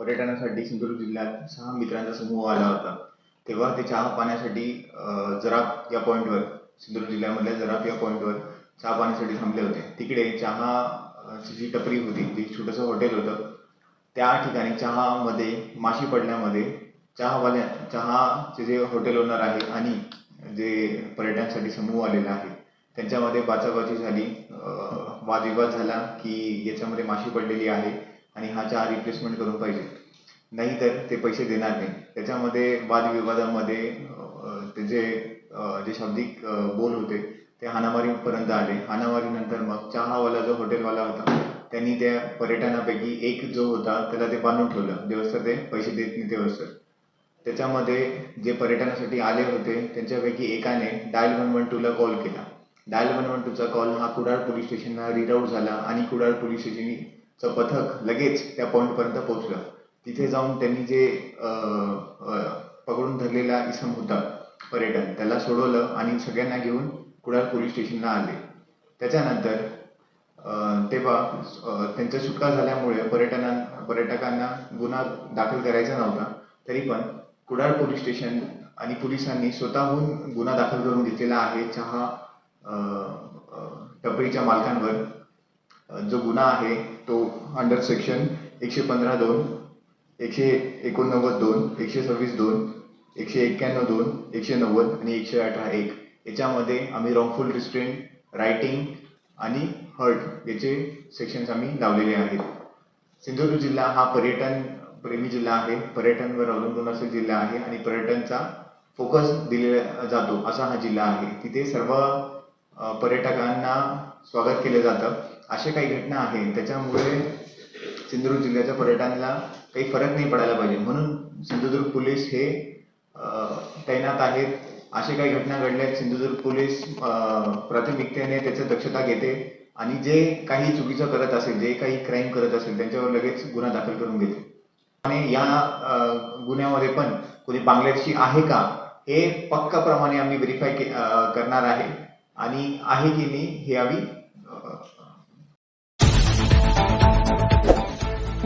पर्यटनासाठी सिंधुदुर्ग जिल्ह्यात सहा मित्रांचा समूह आला होता. तेव्हा ते चहा पाण्यासाठी अ, जराप या पॉईंटवर सिंधुदुर्ग जिल्ह्यामधल्या जराप या पॉईंटवर चहा पाण्यासाठी थांबले होते. तिकडे चहा जी टपरी होती जी छोटंसं हॉटेल होतं. त्या ठिकाणी चहामध्ये माशी पडल्यामध्ये चहावाल्या चहाचे जे हॉटेल ओनर आहे आणि जे पर्यटनासाठी समूह आलेला आहे त्यांच्यामध्ये बाचाबाची झाली. वादविवाद झाला की याच्यामध्ये माशी पडलेली आहे. आणि हा चहा रिप्लेसमेंट करून पाहिजे. नाहीतर ते पैसे देणार नाही. त्याच्यामध्ये वादविवादामध्ये ते जे जे शाब्दिक बोल होते ते हानामारीपर्यंत आले. हानामारीनंतर मग चहावाला जो हॉटेलवाला होता त्यांनी त्या पर्यटनापैकी एक जो होता त्याला ते बांधून ठेवलं. जेव्हा ते पैसे देत नाही तेव्हा त्याच्यामध्ये जे पर्यटनासाठी आले होते त्यांच्यापैकी एकाने डायल वन वन टूला कॉल केला. डायल वन वन टूचा कॉल हा कुडाळ पोलीस स्टेशनला रीड झाला आणि कुडाळ पोलीस चं पथक लगेच त्या पॉईंटपर्यंत पोहोचलं. तिथे जाऊन त्यांनी जे पकडून धरलेला इसम होता पर्यटन त्याला सोडवलं आणि सगळ्यांना घेऊन कुडाळ पोलीस स्टेशनला आले. त्याच्यानंतर तेव्हा त्यांचा सुटका झाल्यामुळे पर्यटना पर्यटकांना गुन्हा दाखल करायचा नव्हता तरी पण कुडाळ पोलीस स्टेशन आणि पोलिसांनी स्वतःहून गुन्हा दाखल करून घेतलेला आहे चहा टपरीच्या मालकांवर. जो गुन्हा आहे तो अंडर सेक्शन एकशे पंधरा दोन एकशे एकोणनव्वद दोन एकशे सव्वीस दोन एकशे एक्क्याण्णव दोन एकशे नव्वद आणि एकशे अठरा एक. याच्यामध्ये आम्ही रॉंगफुल रिस्ट्रेंट रायटिंग आणि हर्ट याचे सेक्शन्स आम्ही लावलेले आहेत. सिंधुदुर्ग जिल्हा हा पर्यटन प्रेमी जिल्हा आहे. पर्यटनवर अवलंबून असा जिल्हा आहे आणि पर्यटनचा फोकस दिलेला जातो असा हा जिल्हा आहे. तिथे सर्व पर्यटकांना स्वागत केलं जातं. अशा काही घटना आहेत त्याच्यामुळे सिंधुदुर्ग जिल्ह्याच्या पर्यटनाला काही फरक नाही पडायला पाहिजे. म्हणून सिंधुदुर्ग पोलीस हे तैनात आहेत. असे काही घटना घडल्यात सिंधुदुर्ग पोलीस प्राथमिकतेने त्याची दक्षता घेते आणि जे काही चुकीचं करत असेल जे काही क्राईम करत असेल त्यांच्यावर लगेच गुन्हा दाखल करून घेते. आणि या गुन्ह्यामध्ये पण कोणी बांगलादेशी आहे का हे पक्काप्रमाणे आम्ही व्हेरीफाय करणार आहे. आणि आहे की नाही हे आम्ही